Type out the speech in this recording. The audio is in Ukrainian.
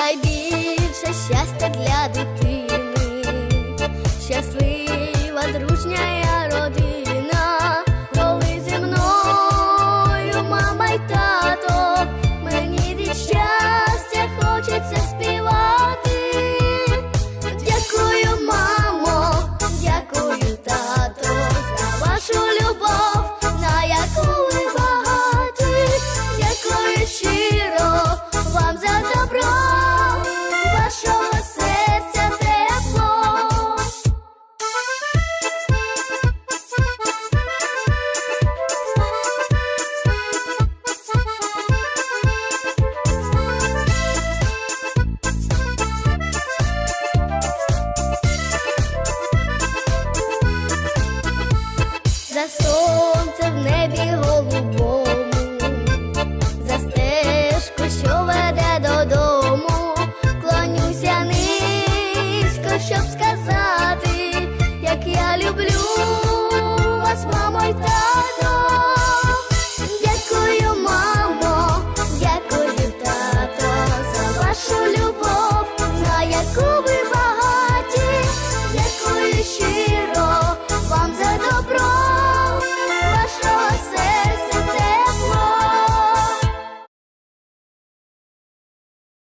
найбільше щастя для дитини, щаслива дружня. сонце в небі голубе.